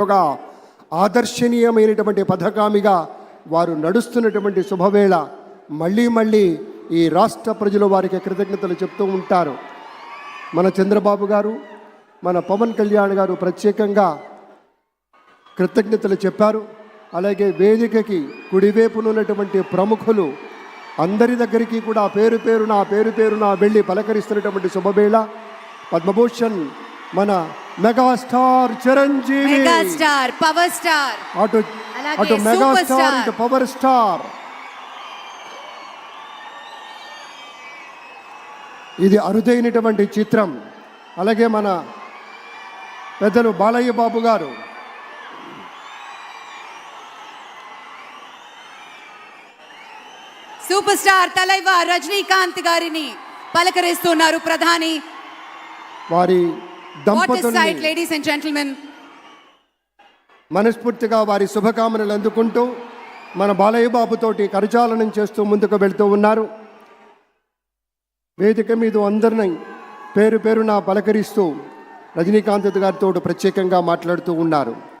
ఒక ఆదర్శనీయమైనటువంటి పథకామిగా వారు నడుస్తున్నటువంటి శుభవేళ మళ్ళీ మళ్ళీ ఈ రాష్ట్ర ప్రజలు వారికి కృతజ్ఞతలు చెప్తూ ఉంటారు. మన చంద్రబాబు గారు మన పవన్ కళ్యాణ్ గారు ప్రత్యేకంగా కృతజ్ఞతలు చెప్పారు. అలాగే వేదికకి కుడివైపునున్నటువంటి ప్రముఖులు అందరి దగ్గరికి కూడా పేరు పేరున పేరు పేరున వెళ్ళి పలకరిస్తున్నటువంటి శుభవేళ. పద్మభూషణ్ మన megastar Chiranjeevi megastar power star అటు అటు మెగాస్టార్ స్టార్. ఇటు పవర్ స్టార్ ఇది అరుదైనటువంటి చిత్రం. అలాగే మన పెద్దలు బాలయ్య బాబు గారు. సూపర్ స్టార్ తలైవ రజనీకాంత్ గారిని పలకరిస్తున్నారు ప్రధాని. వారి దంపతుల్ని మనస్ఫూర్తిగా వారి శుభకామనలు అందుకుంటూ మన బాలయ్య బాబుతోటి కరచాలనం చేస్తూ ముందుకు వెళ్తూ ఉన్నారు. వేదిక మీద అందరిని పేరు పేరున పలకరిస్తూ రజనీకాంత్ గారితో ప్రత్యేకంగా మాట్లాడుతూ ఉన్నారు.